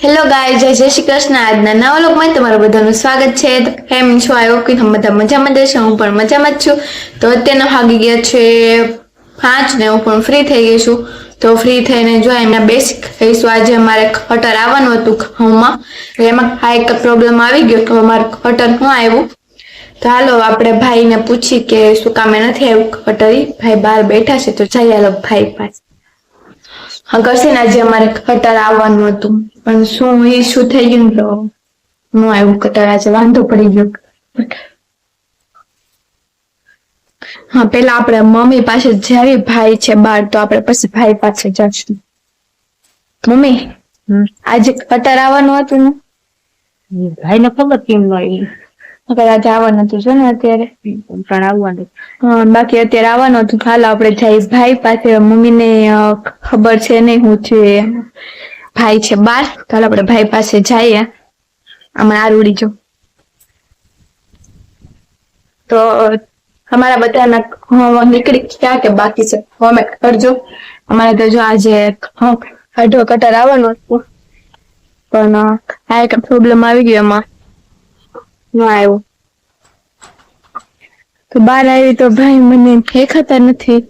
Hello ગાય જય જય શ્રી કૃષ્ણ. આજના નવા લોકમાં તમારું બધાનું સ્વાગત છે. કેમ છો? આવ્યો કે તમે બધા મજામાં જશો હું પણ મજામાં જ છું. તો અત્યારના ભાગી ગયા છે પાંચ ને હું પણ ફ્રી થઈ ગઈ છું. તો ફ્રી થઈને જો એમના બેસિક કહીશું. આજે અમારે કટર આવવાનું હતું ઘઉંમાં. એમાં આ એક પ્રોબ્લેમ આવી ગયો કે અમારે કટર હું આવ્યું. તો હાલો આપણે ભાઈને પૂછી કે શું કામે નથી આવ્યું કટરી ભાઈ બહાર બેઠા છે. તો જઈ હાલો ભાઈ પાસે. કરશે ને આજે અમારે કટર આવવાનું હતું. પણ શું એ શું થઈ ગયું તો? હું આવ્યું કટર આજે વાંધો પડી ગયો. હા પેલા આપણે મમ્મી પાસે જ્યારે ભાઈ છે બાર તો આપણે પછી ભાઈ પાસે જશું. મમ્મી આજે કટર આવવાનું હતું ને? ભાઈ ને ખબર કેમ ન આવી? આજે આવવાનું હતું જો ને અત્યારે. પણ આવવાનું બાકી અત્યારે આવવાનું હતું. હાલ આપણે જઈએ. ભાઈ પાસે મમ્મીને ને ખબર છે નહીં હું છે ભાઈ છે બાર. ચાલો આપણે ભાઈ પાસે જઈએ. આમાં આરુડી જો તો અમારા બધાના નીકળી ગયા કે બાકી છે? કોમેન્ટ કરજો. અમારે તો જો આજે અઢો કટર આવવાનું હતું. પણ આ એક પ્રોબ્લેમ આવી ગયો એમાં. ન આવ્યો. તો બાર આવી તો ભાઈ મને દેખાતા નથી.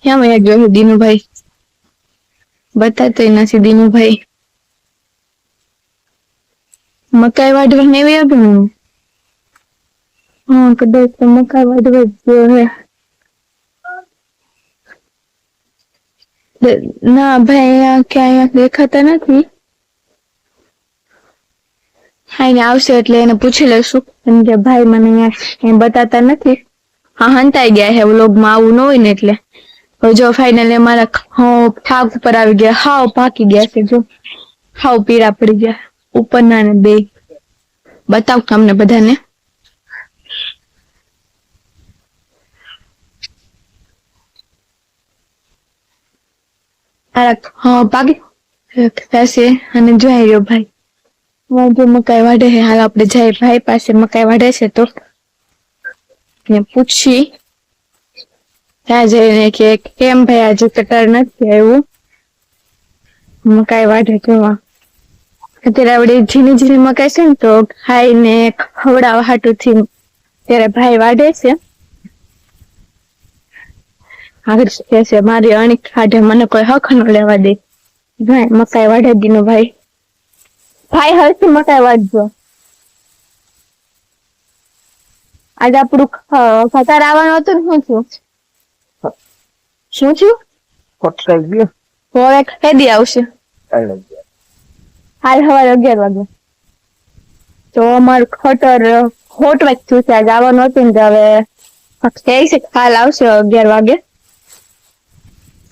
ક્યાં વયા ગયો દીનુભાઈ? બતાતો નથી દીનુભાઈ. મકાઈ વાઢવા ને એવી આવ્યું હા, કદાચ તો મકાઈ વાઢવા ગયો હે ના ભાઈ અહીંયા ક્યાંય દેખાતા નથી. હા એને આવશે એટલે એને પૂછી લેશું એમ કે ભાઈ મને અહીંયા બતાતા નથી. હા, હંતાઈ ગયા છે વ્લોગમાં, આવું ન હોય ને એટલે. જો ફાઇનલી ઘઉં થાક ઉપર આવી ગયા. હાવ પાકી ગયા છે, જો. હાવ પીળા પડી ગયા. ઉપરના ને બે. બતાવ તમને બધાને. મારા પાકી થશે અને જોઈ રહ્યો ભાઈ. વાંધો મકાઈ વાઢે છે. હાલ આપણે જાય ભાઈ પાસે મકાઈ વાઢે છે તો. ને પૂછી. ત્યાં જઈને કે કેમ ભાઈ આજે કટાર નથી આવ્યું? મકાઈ વાઢે જોવા અત્યારે આવડી ઝીણી ઝીણી મકાઈ છે ને તો ખાઈને ખવડાવવા હાટું થી ત્યારે ભાઈ વાઢે છે. આગળ કે છે? મારી અણી કાઢે મને કોઈ હક ન લેવા દે. ભાઈ, મકાઈ વાઢે દીનો ભાઈ. ભાઈ હરથી મકાઈ વાંચજો. આજે આપણું ખતર આવવાનું હતું ને શું થયું? શું થયું? ખોટકાઈ ગયો. હવે કેદી આવશે. હાલ સવારે અગિયાર વાગે. તો અમારું ખટર ખોટ થયું છે. આજે આવવાનું હતું ને હવે કહે છે. કે હાલ આવશે અગિયાર વાગે.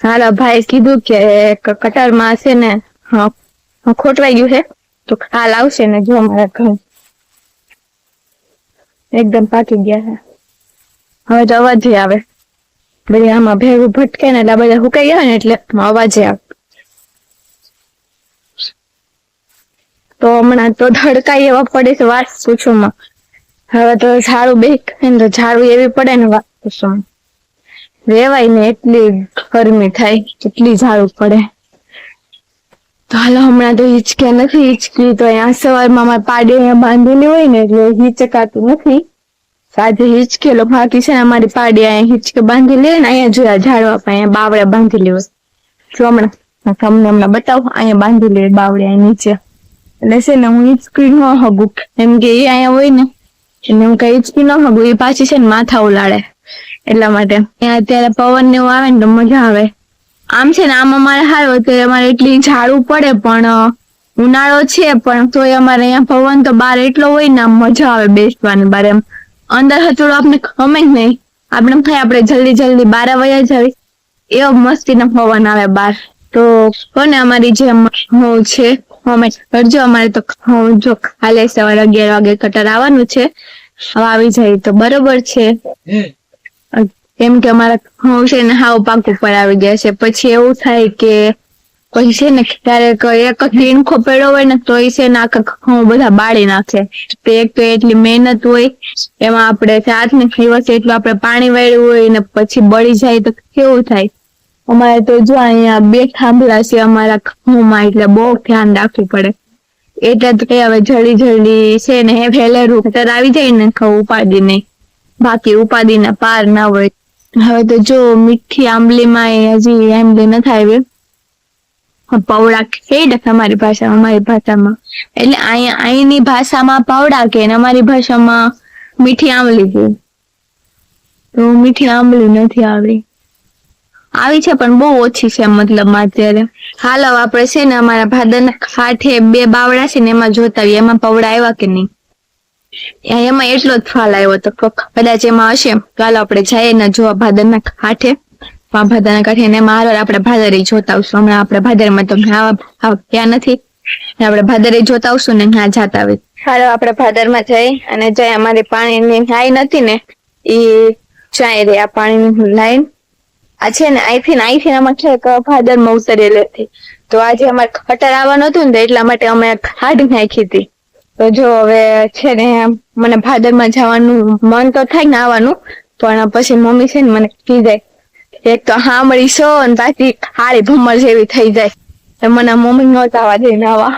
હાલ ભાઈ કીધું કે કટારમાં છે ને હા, ખોટવાઈ ગયું છે. તો હાલ આવશે ને જો અમારા ઘર. એકદમ પાકી ગયા છે હવે તો અવાજ આવે. બધી આમાં ભેગું ભટકે ને એટલે બધા હુકાઈ ગયા ને એટલે અવાજ આવે. તો હમણાં તો ધડકાઈ એવા પડે છે વાતમાં. હવે તો ઝાડું બે ને તો ઝાડું એવી પડે ને વાત પૂછો રેવાય ને એટલી ગરમી થાય એટલી ઝાડું પડે. તો હાલો, હમણાં તો હિચકે નથી, હિચકી તો અહીંયા સવારમાં મારે પાડે અહીંયા બાંધેલી હોય ને એટલે હિચકાતું નથી. આજે હિચકેલો બાકી છે અમારી પાડી અહીંયા હિચકે બાંધેલી હોય ને અહીંયા જોયા ઝાડવા પણ અહીંયા બાવડા બાંધેલી હોય. જો હમણાં તમને હમણાં બતાવો, અહીંયા બાંધેલી હોય બાવળે નીચે. એટલે છે ને હું હિચકી ન હગું. એમ કે એ અહીંયા હોય ને, એટલે હું કઈ હિચકી ન હગું, એ પાછી છે ને માથા ઉલાડે એટલા માટે. અહીંયા અત્યારે પવન ને એવું આવે ને તો મજા આવે. આમ છે ને આમ અમારે હારો તો અમારે એટલી ઝાડું પડે પણ ઉનાળો છે પણ તોય અમારે અહીંયા પવન તો બહાર એટલો હોય ને આમ મજા આવે બેસવાની બાર એમ. અંદર હથોડું આપણે ગમે જ નહીં. આપણે થાય આપણે જલ્દી જલ્દી બાર વયા જાવી. એવો મસ્તીનો પવન આવે બાર. તો કોને અમારી જે હું છે? કોમેન્ટ કરજો અમારે તો હું જો કાલે સવારે અગિયાર વાગે કટર આવવાનું છે. હવે આવી જાય તો બરોબર છે. એમ કે અમારા ઘઉં છે ને હાવ પાક ઉપર આવી ગયા છે. પછી એવું થાય કે પછી છે ને ક્યારેક એક જ તીણખો પડ્યો હોય ને તો એ છે ને આખા ઘઉં બધા બાળી નાખે. તો એક તો એટલી મહેનત હોય, એમાં આપણે રાત ને દિવસ એટલું આપણે પાણી વાળ્યું હોય ને પછી બળી જાય તો કેવું થાય? અમારે તો જો અહીંયા બે થાંભલા છે અમારા ઘઉંમાં, એટલે બહુ ધ્યાન રાખવું પડે. એટલે તો કઈ હવે જલ્દી જલ્દી છે ને હે ફેલેરું ખેતર આવી જાય ને તો ઉપાડી નહીં બાકી ઉપાડી ના પાર ના હોય. હવે તો જો મીઠી આંબલીમાં હજી આંબલી ન થાય પૌડા કહી અમારી તમારી ભાષામાં, અમારી ભાષામાં. એટલે અહીંયા અહીંની ભાષામાં પાવડા કે અમારી ભાષામાં મીઠી આંબલી કે? તો મીઠી આંબલી નથી આવી. આવી છે પણ બહુ ઓછી છે મતલબ અત્યારે. હાલ, આપણે છે ને અમારા ભાદરના કાંઠે બે બાવડા છે ને એમાં જોતા આવીએ. એમાં પવડા આવ્યા કે નહીં? એમાં એટલો જ ફાલ આવ્યો તો ક- કદાચ એમાં હશે. કાલ આપણે જઈએ ને જોવા ભાદરના કાંઠે ભાદરના કાંઠે એમાં હાલ આપણે ભાદરે જોતા આવશું. હમણાં આપણે ભાદરમાં તો ત્યાં નથી. આપણે ભાદરે જોતા આવશું ને ત્યાં જાતા આવી હાલો આપણે ભાદરમાં જઈ અને જઈ અમારી પાણીની લાઈન હતી ને, એ જાય રે આ પાણીની લાઈન. આ છે ને અહીંથી ને અહીંથી આમાં છે ભાદરમાં ઉતરેલી હતી. તો આજે અમારે ખટર આવવાનું હતું ને એટલા માટે અમે ખાડ નાખી હતી. તો જો હવે છે ને મને ભાદરમાં જવાનું મન તો થાય ને આવવાનું, પણ પછી મમ્મી છે ને મને કીધે એક તો હામળી સો ને પાછી હારી ભમર જેવી થઈ જાય. મને મમ્મી નહોતા આવવા દે નાવા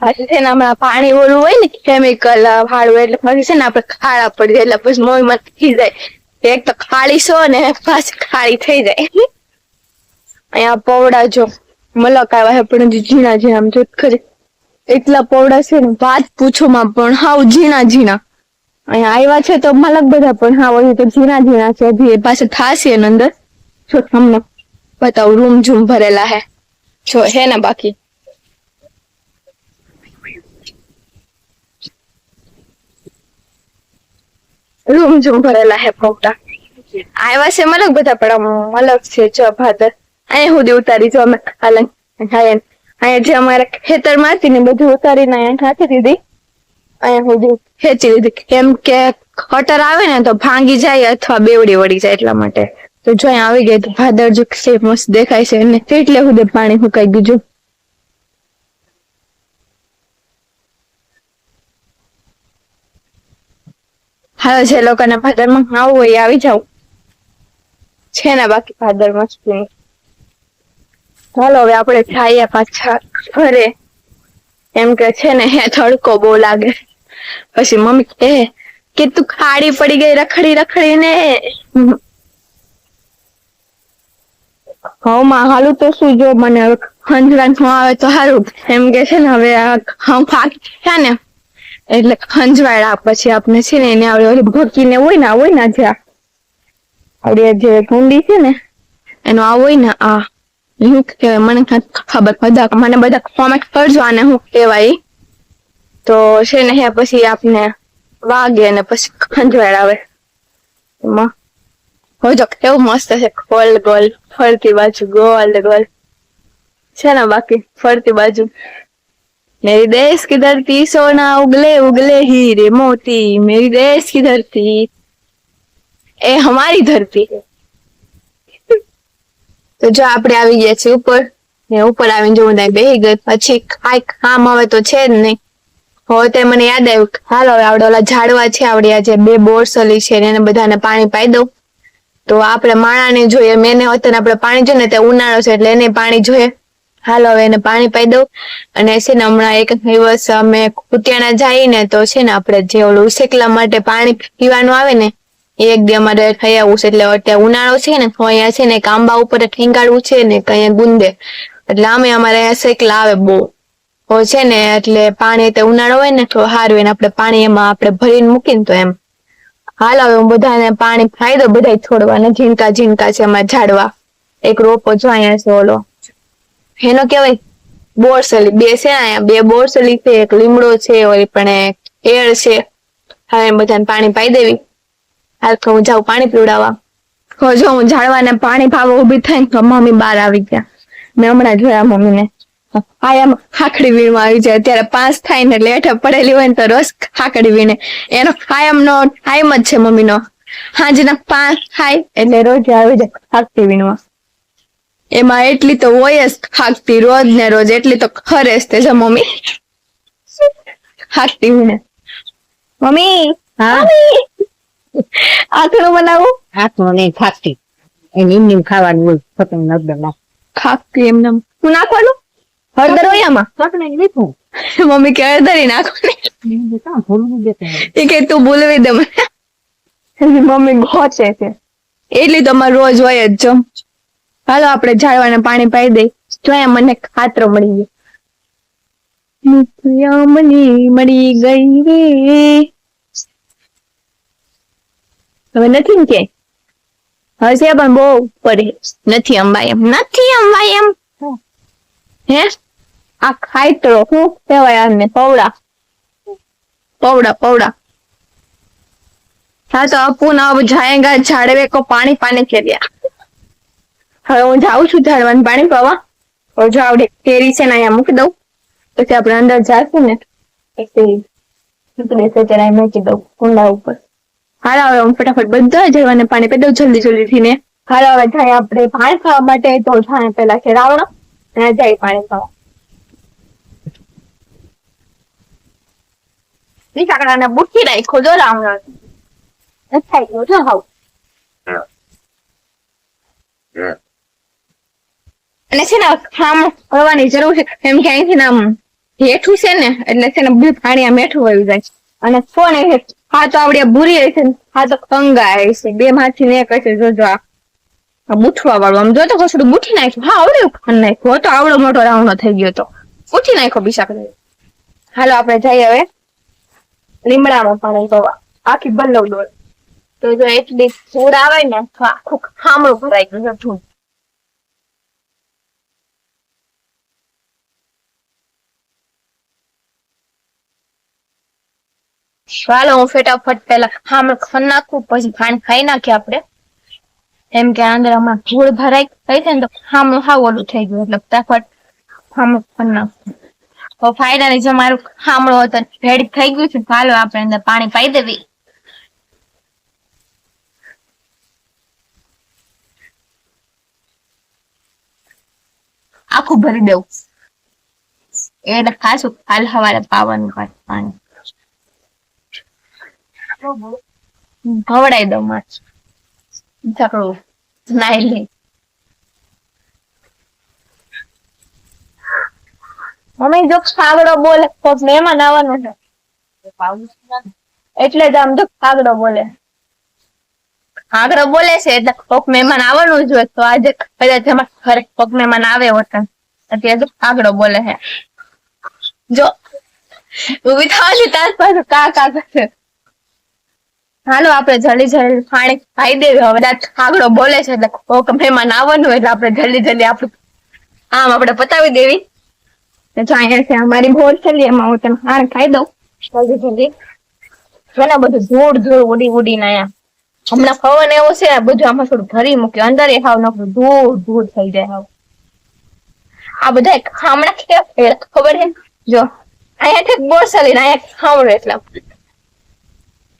પાછી છે ને હમણાં પાણી ઓલું હોય ને કેમિકલ વાળું એટલે પછી છે ને આપણે ખાડા પડી જાય એટલે પછી મમ્મી મને થઈ જાય એક તો ખાલી સો ને પાછી ખાલી થઈ જાય. અહીંયા પૌડા જો, મલક આવ્યા છે પણ ઝીણા ઝીણા આમ ખરી. એટલા પૌડા છે ને, વાત પૂછોમાં પણ, હાવ ઝીણા ઝીણા. અહીંયા આવ્યા છે તો મલક બધા પણ, હાવ અહીં તો ઝીણા ઝીણા છે, હજી એ પાસે થાશે એની અંદર. જો તમને બતાવું રૂમ ઝૂમ ભરેલા હે. જો હે ને બાકી. રૂમ ઝૂમ ભરેલા હે પૌડા આવ્યા છે મલક બધા, પણ મલક છે, જો ભાદર. અહીંયા સુધી ઉતારી જો અમે. હાલ હાયન અહીંયા જે અમારે ખેતરમાં હતી ને બધું ઉતારીને અહીંયા નાખી દીધી. અહીંયા સુધી ખેંચી લીધી. કેમ કે કટર આવે ને તો ભાંગી જાય અથવા બેવડી વળી જાય એટલા માટે. તો જો અહીંયા આવી ગઈ તો ભાદર જો છે મસ્ત દેખાય છે. અને એટલે સુધી પાણી હુકાઈ દીધું હાલો, જે લોકોને ભાદરમાં આવું હોય આવી જાવ છે ને બાકી ભાદરમાં સ્કૂલ ચાલો, હવે આપણે જઈએ પાછા ઘરે. એમ કે છે ને, હે, તડકો બહુ લાગે. પછી મમ્મી કે કે તું ખાડી પડી ગઈ, રખડી રખડી ને. હવમાં હાલું તો શું જો મને હવે ખંજવાન આવે તો સારું એમ કે છે ને, હવે આ ફાકી છે ને, એટલે ખંજવાળા પછી આપણે છે ને, એને આવડે ઓલી ભકીને હોય ને હોય ને જ્યાં. આવડે જે કુંડી છે ને, એનો આ હોય ને, આ શું કહેવાય મને કાંઈ ખબર બધા મને બધા કોમેન્ટ કરજો આને શું કહેવાય ઈ. તો છે ને હે પછી આપને વાગે ને પછી ખંજવાળ આવે એમાં હો જો કેવું મસ્ત છે ગોલ ગોલ ફરતી બાજુ ગોલ ગોલ છે ને બાકી ફરતી બાજુ मेरी देश की धरती सोना उगले उगले हीरे मोती मेरी देश की धरती એ हमारी धरती है તો જો આપણે આવી ગયા છીએ ઉપર, ને ઉપર આવીને જો બધા બેહી ગઈ, પછી કાંઈક કામ હવે તો છે જ નહીં. હવે તે મને યાદ આવ્યું હાલો હવે આપણે ઓલા ઝાડવા છે આપણે આ જે બે બોરસલી છે ને એને બધાને પાણી પાઈ દઉં. તો આપણે માણાને જોઈએ, મેં એને અત્યારે આપણે પાણી જોઈએ ને તે ઉનાળો છે એટલે એને પાણી જોઈએ. હાલો હવે એને પાણી પાઈ દઉં. અને છે ને હમણાં એક દિવસ અમે કુતિયાણા જઈને તો છે ને આપણે જે ઓલું શેકલા માટે પાણી પીવાનું આવે ને એક બે અમારે થઈ આવું છે એટલે અત્યારે ઉનાળો છે ને, તો અહીંયા છે ને કાંબા ઉપર ઠેંગાડવું છે ને કઈ ગુંદે. એટલે અમે અમારે અહીંયા શેકલા આવે બહુ. તો છે ને એટલે પાણી તે ઉનાળો હોય ને તો સારું એને આપણે પાણી એમાં આપણે ભરીને મૂકીને તો એમ. હાલ હવે હું બધાને પાણી ફાયદો બધા છોડવાને, ઝીણકા ઝીણકા છે એમાં ઝાડવા. એક રોપો જો અહીંયા છે ઓલો. એનો કેવાય બોરસલી. બે છે અહીંયા, બે બોરસલી છે, એક લીમડો છે, ઓલી પણ એક એળ છે. હવે બધાને પાણી પાઈ દેવી. હાલ તો હું જાઉં પાણી પીવડાવવા. જો હું ઝાડવાને પાણી પાવા ઊભી થઈને તો મમ્મી બહાર આવી ગયા. મેં હમણાં જોયા મમ્મીને. આયામ ખાખડી વીણમાં આવી જાય. અત્યારે પાંચ થાય ને એટલે હેઠે પડેલી હોય ને તો રોજ ખાખડી વીણે. એનો કાયમ નો ટાઈમ જ છે મમ્મીનો. હાજના પાંચ થાય એટલે રોજ આવી જાય ખાખડી વીણવા. એમાં એટલી તો હોય જ ખાકતી રોજ ને રોજ એટલી તો ખરે જ તે છે મમ્મી. ખાકતી વીણે. મમ્મી હા? મમ્મી. આથણું બનાવું? આથણું નહીં ખાખી. એને એમની ખાવાનું હોય પતંગ નગર ખાકતી એમને હું નાખવાનું? હળદર હોય આમાં? ચટણી લીધું મમ્મી કે હળદરી નાખો એ કે તું બોલવી દે મને. મમ્મી ગોચે છે. એટલી તો અમારે રોજ હોય જ જમ હાલો આપણે ઝાડવાને પાણી પાઈ દઈ. જોયા મને ખાતરો મળી ગયો. મળી ગઈ રે. હવે નથી ને કે? હશે પણ બહુ પડે. નથી અંબાઈ એમ. નથી અંબાઈ એમ. હે. આ ખાઈતરો શું કહેવાય આને? પૌડા. પૌડા પૌડા. હા તો અપુ ના જાયેગા ઝાડવે કો પાણી પાણી ખેર્યા હવે હું જાઉં છું ઝાડવાનું પાણી પવા. હવે જો આવડે કેરી છે ને અહીંયા મૂકી દઉં. પછી આપણે અંદર જાશું ને. કેરી પછી જરા મૂકી દઉં કુંડા ઉપર. હાલો હવે ફટાફટ બધા ઝાડવાને પાણી પી દઉં જલ્દી જલ્દી ને હાલો હવે જાય આપણે પાણી ખાવા માટે, તો જાય પેલા છે રાવણ ને જાય પાણી ખાવા. નીચાકડાને બુઠી રાખો જો રાવણ. થાય ગયો જો હાવ. અને છે ને ખામ કરવાની જરૂર છે એમ કે અહીંથી ને આમ હેઠું છે ને, એટલે છે ને બધું પાણી આમ હેઠું આવી જાય. અને કોણ એ હા તો આવડે ભૂરી ને, હા તો કંગાય છે બે માંથી ને એક હશે જોજો આ મૂઠવા વાળું. આમ જોતો કશું મૂઠી નાખ્યું. હા આવડે ખાન નાખ્યું. તો આવડો મોટો રાવણો થઈ ગયો તો. બુઠી નાખ્યો બિશાક હાલો, આપણે જઈએ હવે. લીમડામાં પાણી પવા આખી બલ્લવ ડોળ તો જો એટલી ધૂળ આવે ને આખું ખામણું ભરાઈ ગયું. છે ચાલો હું ફટાફટ પેલા ખામણ ખન નાખું, પછી પાણી ખાઈ નાખીએ આપણે. એમ કે અંદર હમણાં ધૂળ ભરાઈ થઈ છે ને તો ખામણું હાવ ઓલું થઈ ગયું એટલે ફટાફટ ખામણ ખન નાખું. તો ફાઇનલી જો મારું ખામણું હતો રેડી થઈ ગયું છે, ચાલો આપણે અંદર પાણી પાઈ દેવી. આખું ભરી દેવું. એટલે ખાસું કાલ સવારે પાવાનું પાણી. ખવડાવી દઉં માছ ઝકડું નાઈ મમ્મી જો ફાગડો બોલે, કોક મહેમાન આવવાનું છે. એટલે જ આમ જો ફાગડો બોલે. કાગડો બોલે છે, એટલે કોક મહેમાન આવવાનું જ હોય તો આજે કદાચ અમારા ઘરે કોક મહેમાન આવે હોત અત્યારે જો ફાગડો બોલે છે. જો ઊભી થવાની તાર પાસે કા કા કરે હાલો, આપણે જલ્દી જલ્દી પાણી ખાઈ દેવી. હવે આગળ બોલે છે એટલે કોક મહેમાન આવવાનું એટલે આપણે જલ્દી જલ્દી આપણું આમ આપણે પતાવી દેવી. તો જો અહીંયા છે અમારી ભોર છેલ્લી એમાં હું તને હાર ખાઈ દઉં. જલ્દી જલ્દી. ઘણા બધું ધૂળ ધૂળ ઉડી ઉડીને અહીંયા હમણાં પવન એવો છે બધું આમાં થોડું ભરી મૂક્યું. અંદર એ હાવ નકરું ધૂળ ધૂળ થઈ જાય હાવ. આ બધા હમણાં ખબર છે? જો, અહીંયા બોર ચાલીને, અહીંયા ખાવડે એટલે.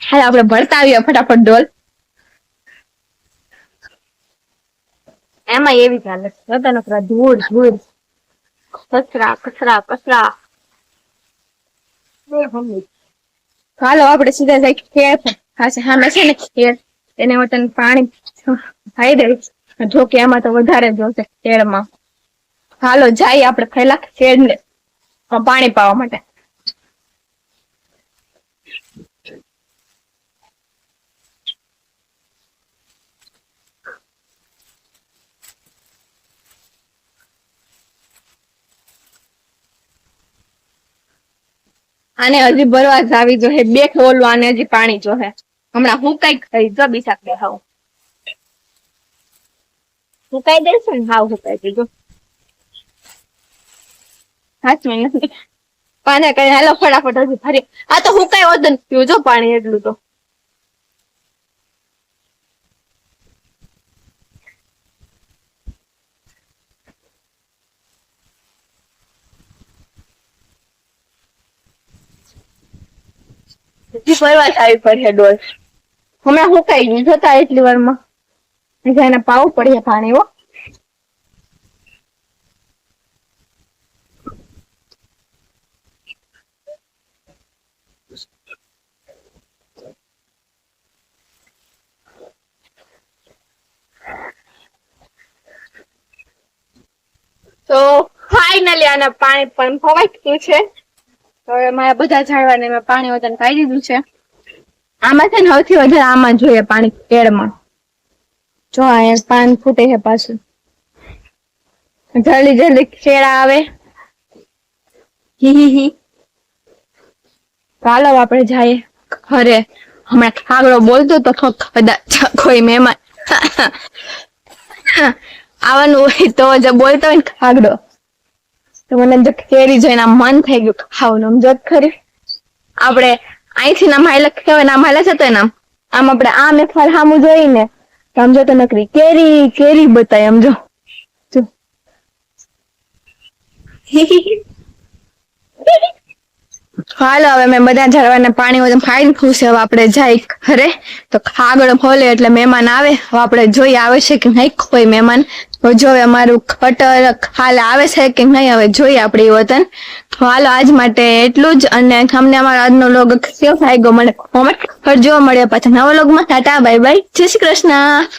હાલ આપણે ભરતા આવીએ ફટાફટ ડોલ. એમાં એવી ચાલે છે. જોતા નકરા ધૂળ ધૂળ. કચરા કચરા કચરા. હાલો આપણે સીધા જાય ખેર હાશે હામે છે ને ખેર એને વતન પાણી ખાઈ દે જો કે એમાં તો વધારે જોશે ખેડમાં હાલો જાય આપણે પહેલા ખેડ ને પાણી પાવા માટે. આને હજી ભરવા જ આવી જો બે ખોલવા આને હજી પાણી જોહે હમણાં હું કઈ ખાઈ જો બીસાક બે હાવ. હુકાઈ દેશે ને, હાવ હુકાઈ દેજો હાથ મિનિટ પાને કઈ હાલો, ફટાફટ હજી ફરી આ તો હુકાઈ ઓદન પીવું જો પાણી એટલું તો. હજી ફરવા આવી પડે ડોલ હમણાં હુકાઈ ગયું જોતા એટલી વારમાં. એને પાવું પડે પાણી હો. તો ફાઇનલી આના પાણી પણ ફવાઈ ગયું છે. હવે મારા બધા ઝાડવાને મેં પાણી વધારે કાઢી દીધું છે. આમાં છે ને સૌથી વધારે આમાં જોઈએ પાણી કેળમાં. જો અહીંયા પાન ફૂટે છે પાછું. જલ્દી જલ્દી કેળા આવે. હી હી ચાલો આપણે જઈએ ઘરે. હમણાં ખાગડો બોલતો તો કદાચ કોઈ મહેમાન. આવવાનું હોય તો જ બોલતો હોય ને કાગડો તો મને જો કેરી જોઈને આમ મન થઈ ગયું ખાવાનું નામ જોત ખરી. આપણે અહીંથી ના માયલા કહેવાય ના માયલા છે તો નામ આમ. આપણે આમ એક વાર જોઈને તો નકરી કેરી કેરી બતાય આમ જો. જો. હાલો, હવે મેં બધા ઝાડવાને પાણી બધું ફાઈન ખુશ હવે આપણે જાય ઘરે. તો આગળ ખોલે એટલે મહેમાન આવે. હવે આપણે જોઈ આવે છે કે નહીં કોઈ મહેમાન. તો જો હવે અમારું ખટર હાલ આવે છે કે નહીં, હવે જોઈએ આપણે વતન. હાલો, આજ માટે એટલું જ અને તમને અમારો આજનો લોગ કેવો લાગ્યો, મને કોમેન્ટ કરજો. મળે પાછા નવા લોગમાં ટાટા બાય બાય જય શ્રી કૃષ્ણ.